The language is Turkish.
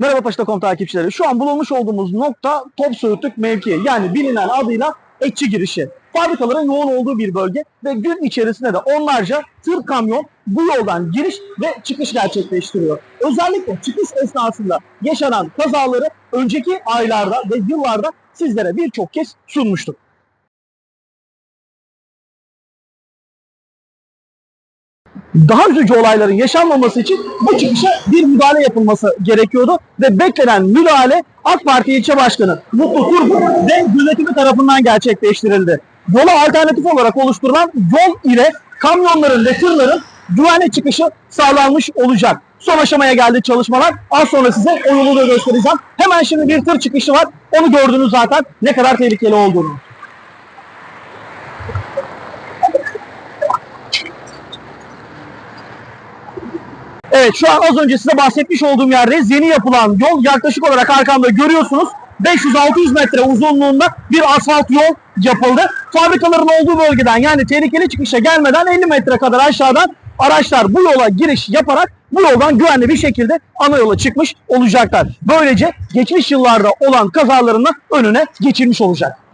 Merhaba Paşa.com takipçileri. Şu an bulunmuş olduğumuz nokta Top Söğütlük mevki. Yani bilinen adıyla Etçi girişi. Fabrikaların yoğun olduğu bir bölge ve gün içerisinde de onlarca tır kamyon bu yoldan giriş ve çıkış gerçekleştiriyor. Özellikle çıkış esnasında yaşanan kazaları önceki aylarda ve yıllarda sizlere birçok kez sunmuştuk. Daha üzücü olayların yaşanmaması için bu çıkışa bir müdahale yapılması gerekiyordu ve beklenen müdahale AK Parti ilçe başkanı Mutlu Turgut ve yönetimi tarafından gerçekleştirildi. Yola alternatif olarak oluşturulan yol ile kamyonların ve tırların güvenli çıkışı sağlanmış olacak. Son aşamaya geldi çalışmalar. Az sonra size o yolu da göstereceğim. Hemen şimdi bir tır çıkışı var. Onu gördünüz zaten ne kadar tehlikeli olduğunu. Evet şu an az önce size bahsetmiş olduğum yerdeyiz. Yeni yapılan yol yaklaşık olarak arkamda görüyorsunuz. 500-600 metre uzunluğunda bir asfalt yol yapıldı. Fabrikaların olduğu bölgeden yani tehlikeli çıkışa gelmeden 50 metre kadar aşağıdan araçlar bu yola giriş yaparak bu yoldan güvenli bir şekilde ana yola çıkmış olacaklar. Böylece geçmiş yıllarda olan kazalarının önüne geçilmiş olacak.